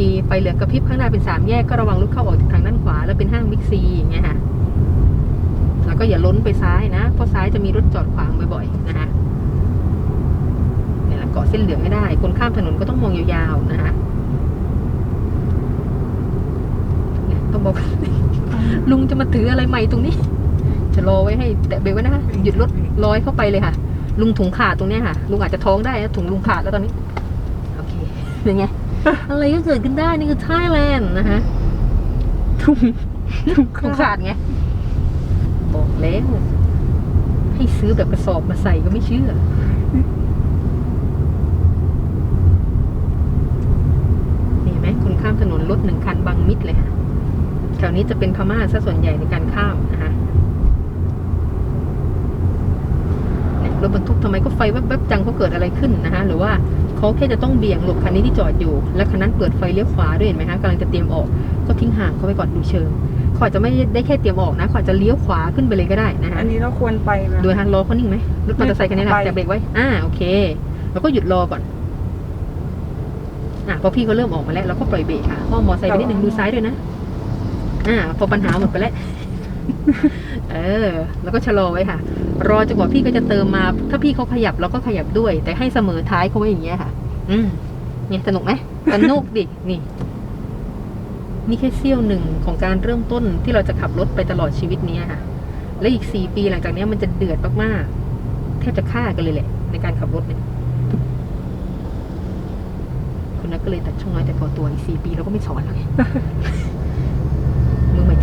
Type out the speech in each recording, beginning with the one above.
มีไฟเหลืองกระพริบข้างหน้าเป็นสามแยกก็ระวังรถเข้าออกทางด้านขวา แล้วเป็นห้างบิ๊กซีอย่างเงี้ยค่ะแล้วก็อย่าล้นไปซ้ายนะ เพราะซ้ายจะมีรถจอดขวางบ่อยๆนะคะเนี่ยแหละเกาะเส้นเหลืองไม่ได้ คนข้ามถนนก็ต้องมองยาวๆนะคะเนี่ยต้องบอกลุงจะมาถืออะไรใหม่ตรงนี้จะรอไว้ให้แตะเบรกไว้นะคะหยุดรถลอยเข้าไปเลยค่ะ ลุงถุงขาดตรงเนี้ยค่ะ ลุงอาจจะท้องได้นะถุงลุงขาดแล้วตอนนี้ โอเคเป็นไง อะไรก็เกิดขึ้นได้นี่คือไทยแลนด์นะคะถุงถุงขาดไง บอกแล้วให้ซื้อแบบกระสอบมาใส่ก็ไม่เชื่อนี่เห็นไหมคนข้ามถนนรถหนึ่งคันบังมิดเลยค่ะแถวนี้จะเป็นพม่าซะส่วนใหญ่ในการข้ามนะคะเนี่ยรถบรรทุกทำไมก็ไฟแวบๆจังเขาเกิดอะไรขึ้นนะคะหรือว่า เขาแค่จะต้องเบี่ยงหลบคันนี้ที่จอดอยู่ และคันนั้นเปิดไฟเลี้ยวขวาด้วยเห็นไหมคะกำลังจะเตรียมออก ก็ทิ้งห่างเขาไปก่อนดูเชิงเขาอาจจะไม่ได้แค่เตรียมออกนะเขาอาจจะเลี้ยวขวาขึ้นไปเลยก็ได้นะคะอันนี้เราควรไปไหมดูฮันรอเขานิ่งไหมรถมอเตอร์ไซค์คันนี้นะไปแต่เบรกไว้อ่าโอเคแล้วก็หยุดรอก่อนอะพอพี่เขาเริ่มออกมาแล้วเราก็ปล่อยเบรกค่ะพ่อมอเตอร์ไซค์ไปนิดนึงดูซ้ายด้วยนะอ่าพอปัญหาหมดไปแล้ว เออ แล้วก็ชะลอไว้ค่ะ รอจนกว่าพี่ก็จะเติมมา ถ้าพี่เขาขยับเราก็ขยับด้วย แต่ให้เสมอท้ายเขาไว้อย่างเงี้ยค่ะ อืมเนี่ยสนุกไหมสนุกดินี่นี่แค่เสี้ยวหนึ่งของการเริ่มต้นที่เราจะขับรถไปตลอดชีวิตนี้ค่ะ และอีกสี่ปีหลังจากนี้มันจะเดือดมากๆแทบจะฆ่ากันเลยแหละ ในการขับรถเนี่ยคุณนักก็เลยตัดช่องน้อยแต่พอตัวอีกสี่ปีเราก็ไม่สอนแล้วไง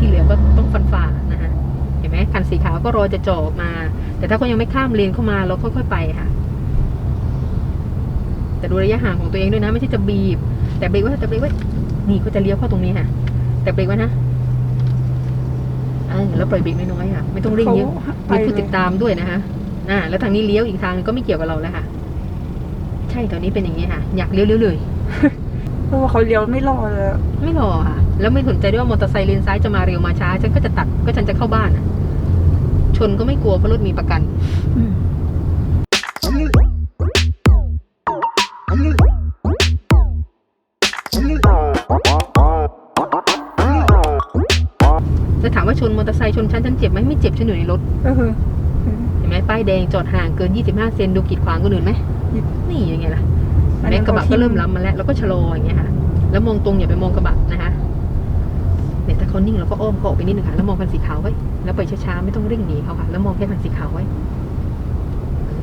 ที่เหลือก็ต้องฟันฝ่านะฮะเห็นไหมคันสีขาวก็รอจะจ่อออกมา แต่ถ้าเขายังไม่ข้ามเลนเข้ามาเราค่อยๆไปค่ะ แต่ดูระยะห่างของตัวเองด้วยนะ ไม่ใช่จะบีบ แต่เบรกไว้แต่เบรกไว้นี่ก็จะเลี้ยวเข้าตรงนี้ค่ะ แต่เบรกไว้นะเออแล้วปล่อยเบรกน้อยๆค่ะ ไม่ต้องเร่งเยอะเขามีไปผู้ติดตามด้วยนะคะอ่า แล้วทางนี้เลี้ยวอีกทางก็ไม่เกี่ยวกับเราแล้วค่ะ ใช่ตอนนี้เป็นอย่างนี้ค่ะ อยากเลี้ยวเลี้ยวเลยเพราะว่าเขาเลี้ยวไม่รอเลยอะไม่รอค่ะ แล้วไม่สนใจด้วยว่ามอเตอร์ไซค์เลนซ้ายจะมาเร็วมาช้า ฉันก็จะตัดก็ฉันจะเข้าบ้านอะ ชนก็ไม่กลัวเพราะรถมีประกันแล้วถามว่าชนมอเตอร์ไซค์ชนฉันฉันเจ็บไหมไม่เจ็บฉันอยู่ในรถก็คือเห็นไหมป้ายแดงจอดห่างเกิน 25 เซนดูกีดขวางคนอื่นไหมนี่ยังไงล่ะแม้นั้นกระบะก็เริ่มล้ำมาแล้วแล้วก็ชะลออย่างเงี้ยค่ะ แล้วมองตรงอย่าไปมองกระบะนะคะ เนี่ยถ้าเขานิ่งเราก็อ้อมเขาออกไปนิดนึงค่ะ แล้วมองคันสีขาวไว้ แล้วไปช้าๆไม่ต้องเร่งหนีเขาค่ะ แล้วมองแค่คันสีขาวไว้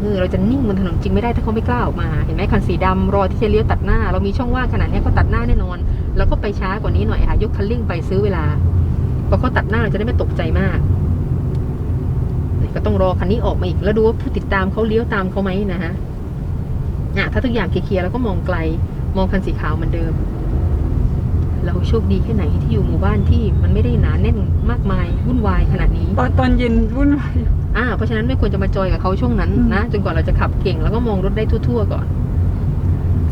เออเราจะนิ่งบนถนนจริงไม่ได้ถ้าเขาไม่กล้าออกมา เห็นไหมคันสีดำรอที่จะเลี้ยวตัดหน้า เรามีช่องว่างขนาดนี้เขาตัดหน้าแน่นอน แล้วก็ไปช้ากว่านี้หน่อยค่ะ ยกคันเร่งไปซื้อเวลาพอเขาตัดหน้าเราจะได้ไม่ตกใจมากก็ต้องรอคันนี้ออกมาอีก แล้วดูว่าผู้ติดตามเขาเลี้ยวตามเขาไหมนะฮะอะถ้าทุกอย่างเคลียร์แล้วก็มองไกล มองคันสีขาวเหมือนเดิม เราโชคดีแค่ไหนที่อยู่หมู่บ้านที่มันไม่ได้หนาแน่นมากมายวุ่นวายขนาดนี้ ตอนตอนเย็นวุ่นวายอยู่อ่าเพราะฉะนั้นไม่ควรจะมาจอยกับเขาช่วงนั้นอืมนะจนกว่าเราจะขับเก่งแล้วก็มองรถได้ทั่วๆก่อน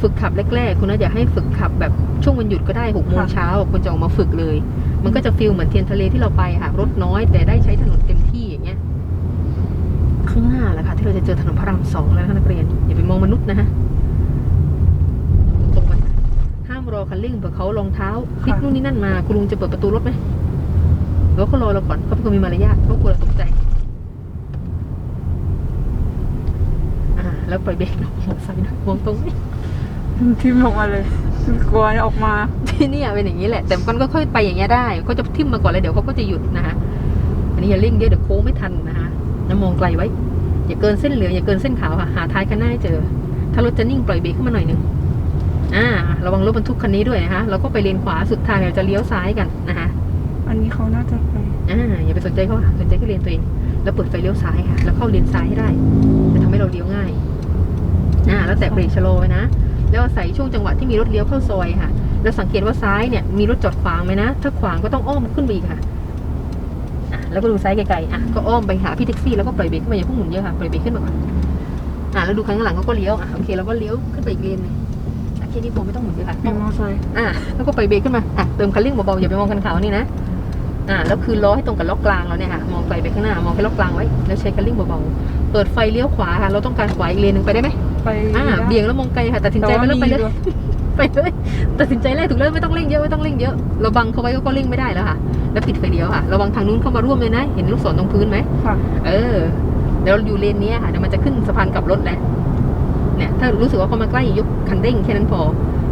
ฝึกขับแรกๆคุณน่าอยากให้ฝึกขับแบบช่วงวันหยุดก็ได้หกโมงเช้าคุณจะออกมาฝึกเลย มันก็จะฟิลเหมือนเทียนทะเลที่เราไปค่ะรถน้อย แต่ได้ใช้ถนนเต็มที่อย่างเงี้ยข้างหน้าแหละค่ะที่เราจะเจอถนนพระรามสองแล้วนะคะนักเรียนอย่าไปมองมนุษย์นะฮะ ตรงไป ห้ามรอคันเร่งเผื่อเขารองเท้าพลิกนู่นนี่นั่นมา คุณลุงจะเปิดประตูรถไหมหรือว่าเขารอเราก่อนเขาเป็นคนมีมารยาทเขากลัวเราตกใจอ่าแล้วปล่อยเบรกมองซ้ายนะมองตรงนี้ทิมออกมาเลยกลัวออกมาที่นี่เป็นอย่างนี้แหละ แต่มันก็ค่อยไปอย่างเงี้ยได้เขาจะทิมมาก่อนเลยเดี๋ยวเขาก็จะหยุดนะคะอันนี้อย่าเร่งเยอะเดี๋ยวโค้งไม่ทันนะคะแล้วมองไกลไว้ อย่าเกินเส้นเหลืองอย่าเกินเส้นขาวค่ะหาท้ายคันหน้าให้เจอ ถ้ารถจะนิ่งปล่อยเบรกขึ้นมาหน่อยหนึง อ่าระวังรถบรรทุกคันนี้ด้วยนะคะเราก็ไปเลนขวาสุดทางเราจะเลี้ยวซ้ายกันนะคะอันนี้เขาน่าจะไปอ่าอย่าไปสนใจเขาค่ะสนใจแค่เลนตัวเองแล้วเปิดไฟเลี้ยวซ้ายค่ะแล้วเข้าเลนซ้ายให้ได้ จะทำให้เราเลี้ยวง่ายอ่าแล้วแตะเบรกชะลอไว้นะแล้วอาศัยช่วงจังหวะที่มีรถเลี้ยวเข้าซอยค่ะแล้วสังเกตว่าซ้ายเนี่ยมีรถจอดขวางไหมนะถ้าขวางก็ต้องอ้อมขึ้นไปอีกค่ะอะแล้วก็ดูซ้ายไกลๆอะก็อ้อมไปหาพี่แท็กซี่แล้วก็ปล่อยเบรกขึ้นมาอย่าเพิ่งหมุนเยอะค่ะปล่อยเบรกขึ้นมาก่อนอะแล้วดูข้างหลังเขาก็เลี้ยวอะโอเคเราก็เลี้ยวขึ้นไปอีกเลนหนึงอะแค่นี้พอไม่ต้องหมุนเยอะค่ะมีมอเตอร์ไซค์อะแล้วก็ไปเบรกขึ้นมาอะเติมคันเร่งเบาๆอย่าไปมองคันขาวนี่นะอะแล้วคือล้อให้ตรงกับล็อกกลางเราเนี่ยค่ะมองไกลไปข้างหน้ามองแค่ล็อกกลางไว้แล้วใช้คันเร่งเบาๆเปิดไฟเลี้ยวขวาค่ะเราต้องการขวาอีกเลนหนึ่งไปได้ไหมไปอ่าเบี่ยงแล้วมองไกลค่ะตัดสินใจไปแล้วไปเลยแไปเลยตัดสินใจแรกถูกแล้วไม่ต้องเร่งเยอะไม่ต้องเร่งเยอะเราบังเขาไว้ก็เร่งไม่ได้แล้วค่ะแล้วปิดไฟเลี้ยวค่ะระวังทางนู้นเข้ามาร่วมเลยนะ เห็นลูกศรตรงพื้นไหมค่ะเออเดี๋ยวอยู่เลนนี้ค่ะเดี๋ยวมันจะขึ้นสะพานกลับรถแล้ว เนี่ยถ้ารู้สึกว่าเขามาใกล้ยกคันเร่งแค่นั้นพอ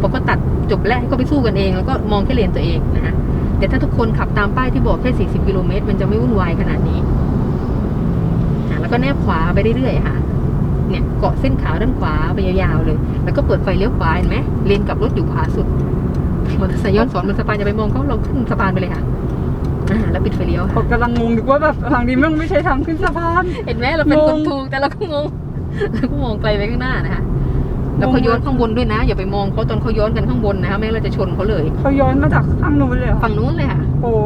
พอก็ตัดจบแล้วให้เขาไปสู้กันเอง แล้วก็มองแค่เลนตัวเองนะฮะแต่ถ้าทุกคนขับตามป้ายที่บอกแค่ 40 กิโลเมตร มันจะไม่วุ่นวายขนาดนี้อะแล้วก็แนบขวาไปเรื่อยๆค่ะเนี่ยเกาะเส้นขาวด้านขวาไปยาวๆเลย แล้วก็เปิดไฟเลี้ยวขวาเห็นไหมเลนกลับรถอยู่ขวาสุดมอเตอร์ไซค์ย้อนสอนบนสะพานจะไปมองเขาเราขึ้นสะพานไปเลยค่ะอ่าแล้วปิดไฟเลี้ยวค่ะผมกำลังงงอยู่ว่าแบบทางนี้มันไม่ใช่ทางขึ้นสะพาน เห็นไหมเราเป็นคนงงถูกแต่เราก็งง เราก็มองไกลไปข้างหน้านะคะแล้วเขางงย้อนข้างบนด้วยนะ อย่าไปมองเขาตอนเขาย้อนกันข้างบนนะคะไม่งั้นเราจะชนเขาเลย เขาย้อนมาจากข้างนู้นเลยเหรอฝั่งนู้นเลยค่ะโอ้โห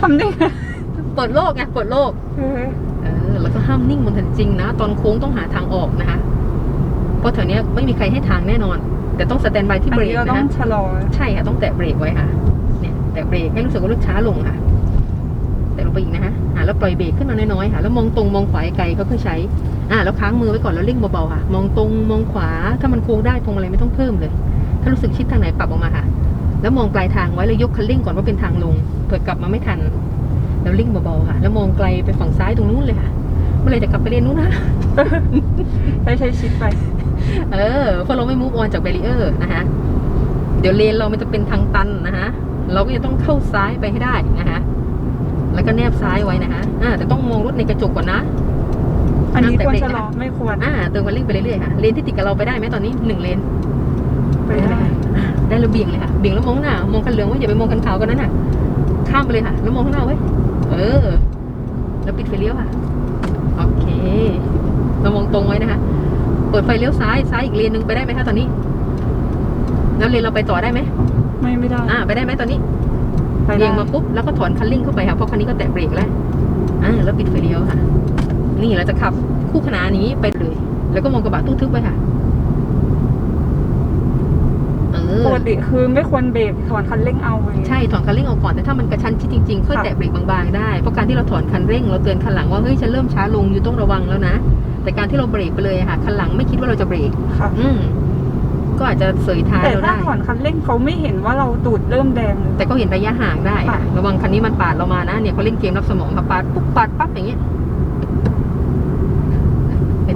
ทำได้ไงเปิดโลกไงเปิดโลกเออเออแล้วก็ห้ามนิ่งบนถนนจริงนะ ตอนโค้งต้องหาทางออกนะคะ เพราะแถวเนี้ยไม่มีใครให้ทางแน่นอน แต่ต้องสแตนบายที่อันเบรกนี้เราต้อนะงคะชะลอใช่ค่ะต้องแตะเบรกไว้ค่ะ เนี่ยแตะเบรกให้รู้สึกว่ารถช้าลงค่ะ แต่ลงไปอีกนะคะอ่าแล้วปล่อยเบรกขึ้นมาน้อยๆค่ะ แล้วมองตรงมองขวาไกลๆก็คือใช้ อ่าแล้วค้างมือไว้ก่อนแล้วเร่งเบาๆค่ะ มองตรงมองขวาถ้ามันโค้งได้พวงมาลัยไม่ต้องเพิ่มเลย ถ้ารู้สึกชิดทางไหนปรับออกมาค่ะ แล้วมองปลายทางไว้แล้วยกคันเร่งก่อนว่าเป็นทางลงเผื่อกลับมาไม่ทัน แล้วเร่งเบาๆค่ะ แล้วมองไกลไปฝั่งซ้ายตรงนู้นเลยค่ะเมื่อไหรจะกลับไปเลนนู้นนะใช้ใช้ชิดไป เออเพราะเราไม่มูฟออนจากเบรีเออร์นะคะเดี๋ยวเลนเรามันจะเป็นทางตันนะคะเราก็จะต้องเข้าซ้ายไปให้ได้นะคะแล้วก็แนบซ้ายไว้นะคะอ่าแต่ต้องมองรถในกระจกก่อนนะ อันนี้แต่ควรเบรกชะลอไม่ควรอ่าเติมคันเร่งไปเรื่อยๆค่ะ เลนที่ติดกับเราไปได้ไหมตอนนี้หนึ่งเลน ไปได้อ่าได้แล้วเบี่ยงเลยค่ะ เบี่ยงแล้วมองข้างหน้ามองคันเหลืองไว่าอย่าไปมองคันขาวกันนั้นน่ะ ข้ามไปเลยค่ะ แล้วมองข้างหน้าไว้ เออ แล้วปิดไฟเลี้ยวค่ะ โอเค เรามองตรงไว้นะคะ เปิดไฟเลี้ยวซ้าย ซ้ายอีกเลนหนึ่งไปได้ไหมคะตอนนี้ แล้วเลนเราไปต่อได้ไหม ไม่ไม่ได้ อ่า ไปได้ไหมตอนนี้ไปเบี่ได้ยงมาปุ๊บแล้วก็ถอนคันเร่งเข้าไปค่ะ เพราะคันนี้ก็แตะเบรกแล้ว อ่า แล้วปิดไฟเลี้ยวค่ะ นี่เราจะขับคู่ขนานนี้ไปเลย แล้วก็มองกระบะตู้ทึบไปค่ะเออปกติคือไม่ควรเบรกถอนคันเร่งเอาเลยใช่ถอนคันเร่งออกก่อนแต่ถ้ามันกระชั้นชิดจริงๆค่อยค่ะแตะเบรกบางๆได้เพราะการที่เราถอนคันเร่งเราเตือนคันหลังว่าเฮ้ยฉันเริ่มช้าลงอยู่ต้องระวังแล้วนะแต่การที่เราเบรกไปเลยอะค่ะคันหลังไม่คิดว่าเราจะเบรกค่ะอืมก็อาจจะเสยท้ายแต่เราถ้าได้ถอนคันเร่งเขาไม่เห็นว่าเราตูดเริ่มแดงเลยแต่ก็เห็นระยะห่างได้ค่ะค่ะระวังคันนี้มันปาดเรามานะเนี่ยเขาเล่นเกมรับสมองค่ะปาดปุ๊บปาดปั๊บอย่างเงี้ยอั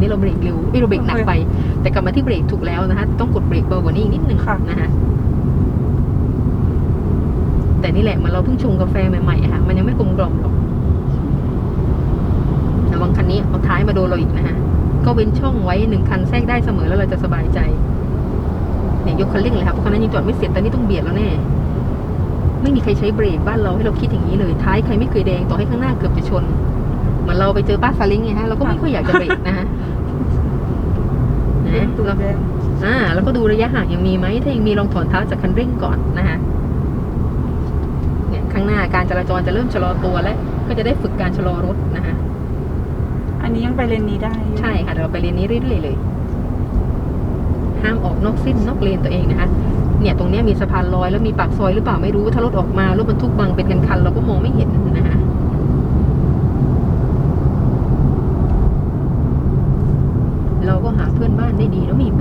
นนี้เราเบรกเร็วเอ้ยเราเบรกหนักไป แต่กลับมาที่เบรกถูกแล้วนะคะต้องกดเบรกเบากว่านี้อีกนิดนึงนะคะแต่นี่แหละเหมันเราเพิ่งชงกาแฟใหม่ๆอะค่ะ มันยังไม่กลมกล่อมหรอกระวังคันนี้เอาท้ายมาโดนเราอีกนะคะก็เว้นช่องไว้หนึ่งคันแทรกได้เสมอแล้วเราจะสบายใจเนี่ยยกคันเร่งเลยค่ะเพราะคันนั้นยังจอดไม่เสร็จแต่นี่ต้องเบียดแล้วแน่ไม่มีใครใช้เบรกบ้านเราให้เราคิดอย่างนี้เลย ท้ายใครไม่เคยแดงต่อให้ข้างหน้าเกือบจะชน เหมือนเราไปเจอป้าซาเล้งไงฮะเราก็ไม่ค่อยอยากจะเบรกนะฮะนะตูดเราแดงอ่า แล้วก็ดูระยะห่างยังมีไหมถ้ายังมีลองถอนเท้าจากคันเร่งก่อนนะคะเนี่ยข้างหน้าการจราจรจะเริ่มชะลอตัวแล้วก็จะได้ฝึกการชะลอรถนะคะอันนี้ยังไปเลนนี้ได้ ใช่ค่ะเดี๋ยวเราไปเลนนี้เรื่อยๆเลยห้ามออกนอกเส้นนอกเลนตัวเองนะคะ เนี่ยตรงเนี้ยมีสะพานลอยแล้วมีปากซอยหรือเปล่าไม่รู้ถ้ารถออกมารถบรรทุกบังเป็นกันคันเราก็มองไม่เห็นนะคะ เราก็หาเพื่อนบ้านได้ดีแล้วมีปื